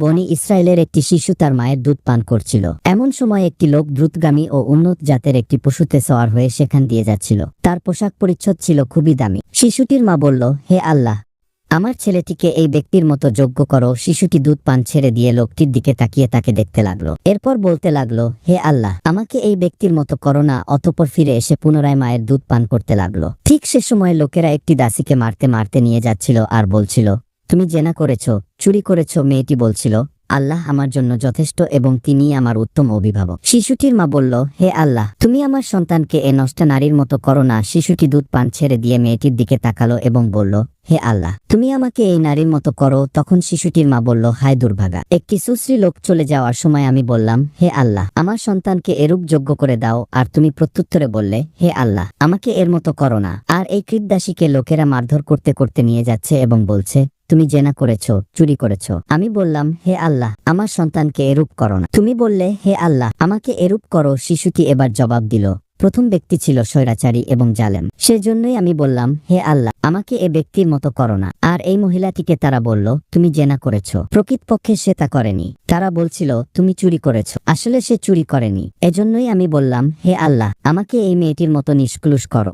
বনি ইসরায়েলের একটি শিশু তার মায়ের দুধ পান করছিল। এমন সময় একটি লোক দ্রুতগামী ও উন্নত জাতের একটি পশুতে সওয়ার হয়ে সেখান দিয়ে যাচ্ছিল। তার পোশাক পরিচ্ছদ ছিল খুবই দামি। শিশুটির মা বলল, হে আল্লাহ, আমার ছেলেটিকে এই ব্যক্তির মতো যোগ্য করো। শিশুটি দুধ পান ছেড়ে দিয়ে লোকটির দিকে তাকিয়ে তাকে দেখতে লাগল। এরপর বলতে লাগল, হে আল্লাহ, আমাকে এই ব্যক্তির মতো করো না। অতপর ফিরে এসে পুনরায় মায়ের দুধ পান করতে লাগল। ঠিক সে সময় লোকেরা একটি দাসীকে মারতে মারতে নিয়ে যাচ্ছিল আর বলছিল, তুমি জেনা করেছ চুরি করেছ, মেয়েটি বলছিল, আল্লাহ আমার জন্য যথেষ্ট এবং তিনি আমার উত্তম অভিভাবক। শিশুটির মা বলল, হে আল্লাহ, তুমি আমার সন্তানকে এ নষ্ট নারীর মতো করো না। শিশুটি দুধ পান ছেড়ে দিয়ে মেয়েটির দিকে তাকালো এবং বলল, হে আল্লাহ, তুমি আমাকে এই নারীর মতো করো। তখন শিশুটির মা বলল, হায় দুর্ভাগা, একটি সুশ্রী লোক চলে যাওয়ার সময় আমি বললাম, হে আল্লাহ, আমার সন্তানকে এরূপ যোগ্য করে দাও। আর তুমি প্রত্যুত্তরে বললে, হে আল্লাহ, আমাকে এর মতো করো না। আর এই কৃতদাসীকে লোকেরা মারধর করতে করতে নিয়ে যাচ্ছে এবং বলছে তুমি জেনা করেছ, চুরি করেছ। আমি বললাম, হে আল্লাহ, আমার সন্তানকে এরূপ করো না। তুমি বললে, হে আল্লাহ, আমাকে এরূপ করো, শিশুটি এবার জবাব দিল। প্রথম ব্যক্তি ছিল স্বৈরাচারী এবং জালেম। সেজন্যই আমি বললাম, হে আল্লাহ, আমাকে এ ব্যক্তির মতো করো না। আর এই মহিলাটিকে তারা বলল, তুমি জেনা করেছ। প্রকৃতপক্ষে সে তা করেনি। তারা বলছিল, তুমি চুরি করেছ। আসলে সে চুরি করেনি। এজন্যই আমি বললাম, হে আল্লাহ, আমাকে এই মেয়েটির মতো নিষ্কুলুষ করো।